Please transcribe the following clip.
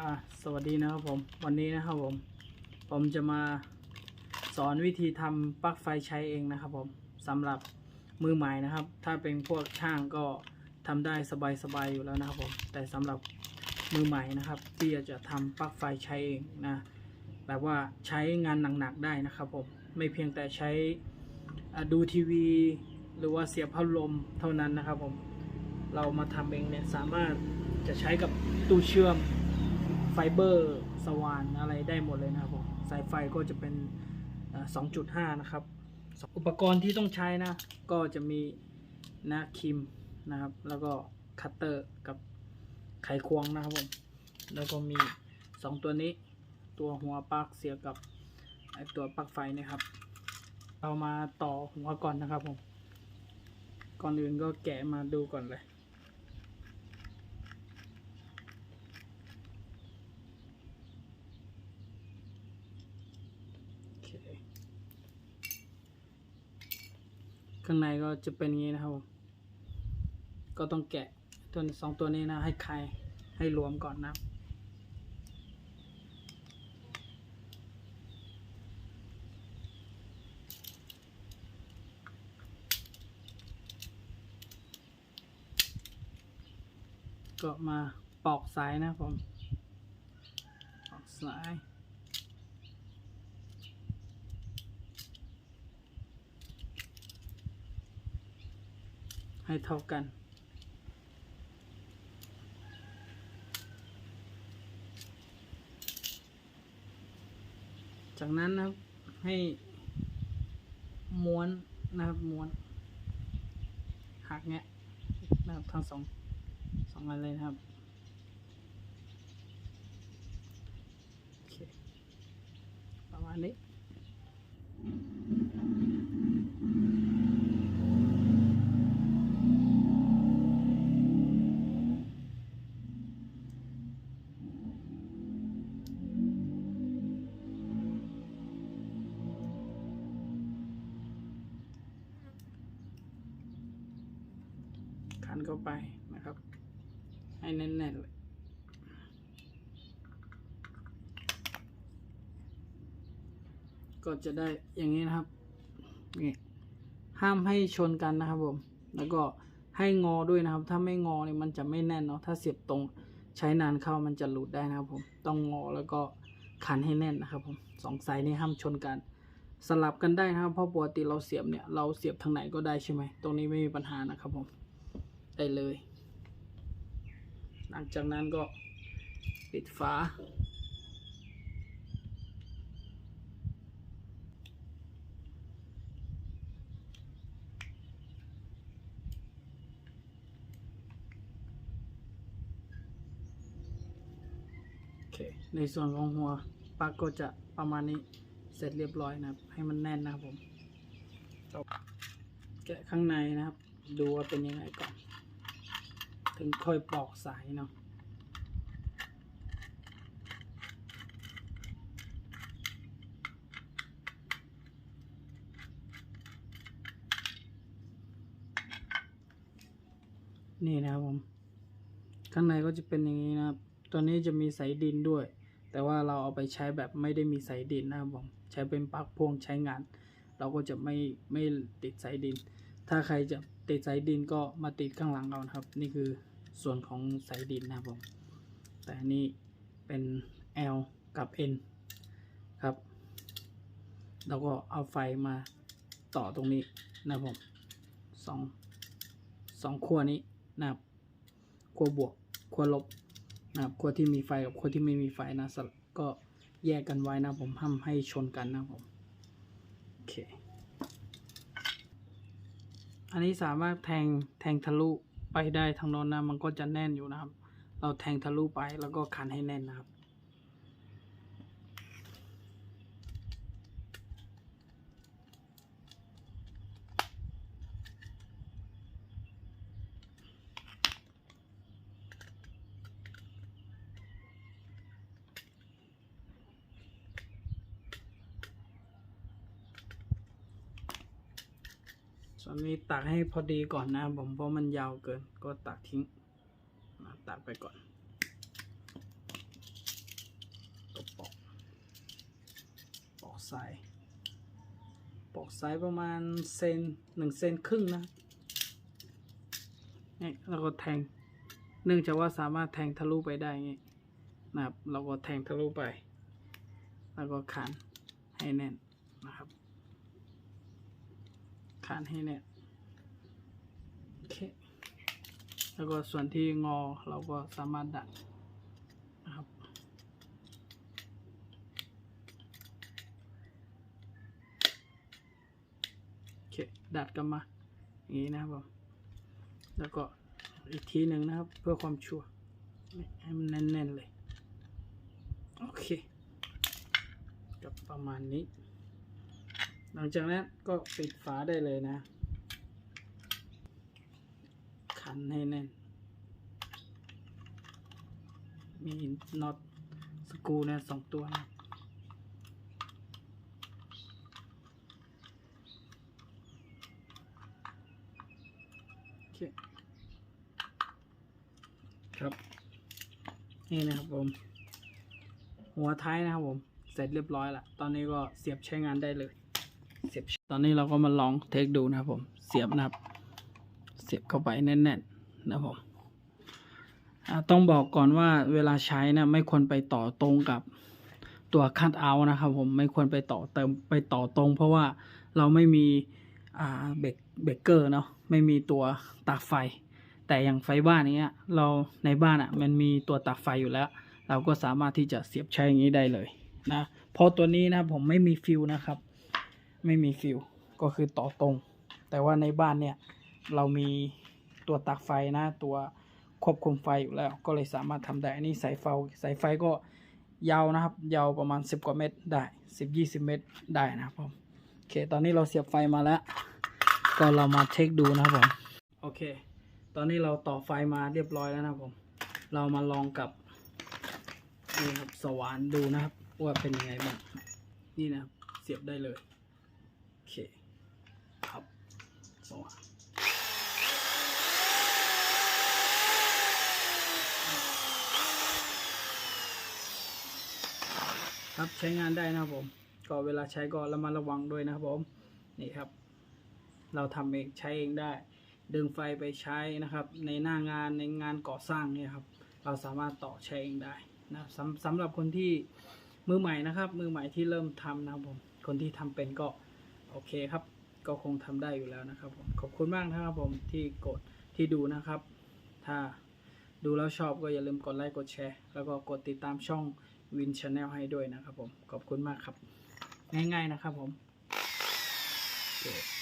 อ่าสวัสดีนะครับผมวันนี้นะครับผมผมจะมาสอนวิธีทำปลั๊กไฟใช้เองนะครับผมสำหรับมือใหม่นะครับ ถ้าเป็นพวกช่างก็ทำได้สบายๆอยู่แล้วนะครับผมแต่สำหรับมือใหม่นะครับ ที่อยากจะทำปลั๊กไฟใช้เองนะแบบว่าใช้งานหนักๆได้นะครับผมไม่เพียงแต่ใช้อดูทีวี หรือว่าเสียบพัดลมเท่านั้นนะครับผมเรามาทำเองเนี่ยสามารถจะใช้กับตู้เชื่อม ไฟเบอร์สว่านอะไรได้หมดเลยนะครับผมสายไฟก็จะเป็น 2.5 นะครับ อุปกรณ์ที่ต้องใช้นะ ก็จะมีนะครีมนะครับ แล้วก็คัตเตอร์กับไขควงนะครับผม แล้วก็มี 2 ตัวนี้ ตัวหัวปลั๊กเสียบกับตัวปลั๊กไฟนะครับ เรามาต่อหัวก่อนนะครับผม ก่อนอื่นก็แกะมาดูก่อนเลย ข้างในก็จะเป็นอย่างนี้นะครับผมก็ต้องแกะตัวสองตัวนี้นะให้คลายให้รวมก่อนนะก็มาปอกสายนะครับผมปอกสาย ให้เท่ากัน จากนั้นนะครับให้ม้วนนะครับม้วนหักเนี้ยนะครับทั้งสองสองอันเลยนะครับประมาณนี้ ขันเข้าไปนะครับ ให้แน่นๆเลยก็จะได้อย่างนี้นะครับนี่ห้ามให้ชนกันนะครับผม แล้วก็ให้งอด้วยนะครับ ถ้าไม่งอเนี่ยมันจะไม่แน่นเนาะ ถ้าเสียบตรงใช้นานเข้ามันจะหลุดได้นะครับผม ต้องงอแล้วก็ขันให้แน่นนะครับผมสองสายนี้ห้ามชนกัน สลับกันได้นะครับ เพราะปกติเราเสียบเนี่ยเราเสียบทางไหนก็ได้ใช่ไหม ตรงนี้ไม่มีปัญหานะครับผม ได้เลย หลังจากนั้นก็ปิดฝาโอเคในส่วนของหัวปลั๊กก็จะประมาณนี้เสร็จเรียบร้อยนะครับ ให้มันแน่นนะครับผมแกะข้างในนะครับ ดูว่าเป็นยังไงก่อน ถึงค่อยปลอกสายเนาะนี่นะครับผม ข้างในก็จะเป็นอย่างนี้นะครับตัวนี้จะมีสายดินด้วย แต่ว่าเราเอาไปใช้แบบไม่ได้มีสายดินนะครับผม ใช้เป็นปลั๊กพ่วงใช้งาน เราก็จะไม่ไม่ติดสายดิน ถ้าใครจะติดสายดินก็มาติดข้างหลังเรานะครับ นี่คือส่วนของสายดินนะครับผม แต่นี่เป็น L กับ N ครับ แล้วก็เอาไฟมาต่อตรงนี้นะครับผมสองสองขั้วนี้นะครับขั้วบวกขั้วลบนะครับขั้วที่มีไฟกับขั้วที่ไม่มีไฟนะก็แยกกันไว้นะผมห้ามให้ชนกันนะผมโอเค อันนี้สามารถแทงแทงทะลุไปได้ทางโน้นนะมันก็จะแน่นอยู่นะครับ เราแทงทะลุไปแล้วก็คันให้แน่นนะครับ ส่วนนี้ตักให้พอดีก่อนนะผมเพราะมันยาวเกิน ก็ตักทิ้งตักไปก่อนก็ปอกปอกไซปอกไซประมาณเซนหนึ่งเซนครึ่งนะนี่เราก็แทง เนื่องจากว่าสามารถแทงทะลุไปได้ไงนะครับ เราก็แทงทะลุไป แล้วก็ขันให้แน่นนะครับ ขันให้แน่นโอเคแล้วก็ส่วนที่งอเราก็สามารถดัดนะครับโอเคดัดกันมาอย่างนี้นะครับผมแล้วก็อีกทีหนึ่งนะครับเพื่อความชัวร์ให้มันแน่นๆเลย โอเคกับประมาณนี้ หลังจากนั้นก็ปิดฝาได้เลยนะ ขันให้แน่น มีน็อตสกรูเนี่ยสองตัวนะโอเคครับ นี่นะครับผม หัวท้ายนะครับผม เสร็จเรียบร้อยละตอนนี้ก็เสียบใช้งานได้เลย เสียบตอนนี้เราก็มาลองเทคดูนะครับผม เสียบนะครับ เสียบเข้าไปแน่น ๆ นะครับผมต้องบอกก่อนว่าเวลาใช้นะไม่ควรไปต่อตรงกับตัวคัดเอาท์นะครับผมไม่ควรไปต่อเติมไปต่อตรง เพราะว่าเราไม่มีเบรกเบรกเกอร์เนาะไม่มีตัวตากไฟ แต่อย่างไฟบ้านเนี้ยเราในบ้านอะ่ะมันมีตัวตากไฟอยู่แล้ว เราก็สามารถที่จะเสียบใช้อย่างนี้ได้เลยนะเพราะตัวนี้นะผมไม่มีฟิวนะครับ ไม่มีฟิวก็คือต่อตรง แต่ว่าในบ้านเนี่ยเรามีตัวตากไฟนะตัวควบคุมไฟอยู่แล้ว ก็เลยสามารถทำได้อันนี้สายไฟสายไฟก็ยาวนะครับ ยาวประมาณ 10 กว่าเมตรได้ 10 20 เมตรได้นะครับผมโอเค ตอนนี้เราเสียบไฟมาแล้ว ก็เรามาเช็คดูนะครับผมโอเค ตอนนี้เราต่อไฟมาเรียบร้อยแล้วนะครับผมเรามาลองกับนี่ครับสว่านดูนะครับว่าเป็นยังไงบ้างนี่นะเสียบได้เลย โอเค ครับสว่าน ครับใช้งานได้นะครับผม ก็เวลาใช้ก็ระมัดระวังด้วยนะครับผม นี่ครับ เราทำเองใช้เองได้ ดึงไฟไปใช้นะครับ ในหน้างานในงานก่อสร้างเนี่ยครับ เราสามารถต่อใช้เองได้นะสำสำหรับคนที่มือใหม่นะครับ มือใหม่ที่เริ่มทำนะครับผม คนที่ทำเป็นก็โอเคครับ ก็คงทำได้อยู่แล้วนะครับผมขอบคุณมากนะครับผมที่กดที่ดูนะครับ ถ้าดูแล้วชอบก็อย่าลืมกดไลค์กดแชร์ แล้วก็กดติดตามช่องวินชาแนลให้ด้วยนะครับผมขอบคุณมากครับ ง่ายๆนะครับผม okay.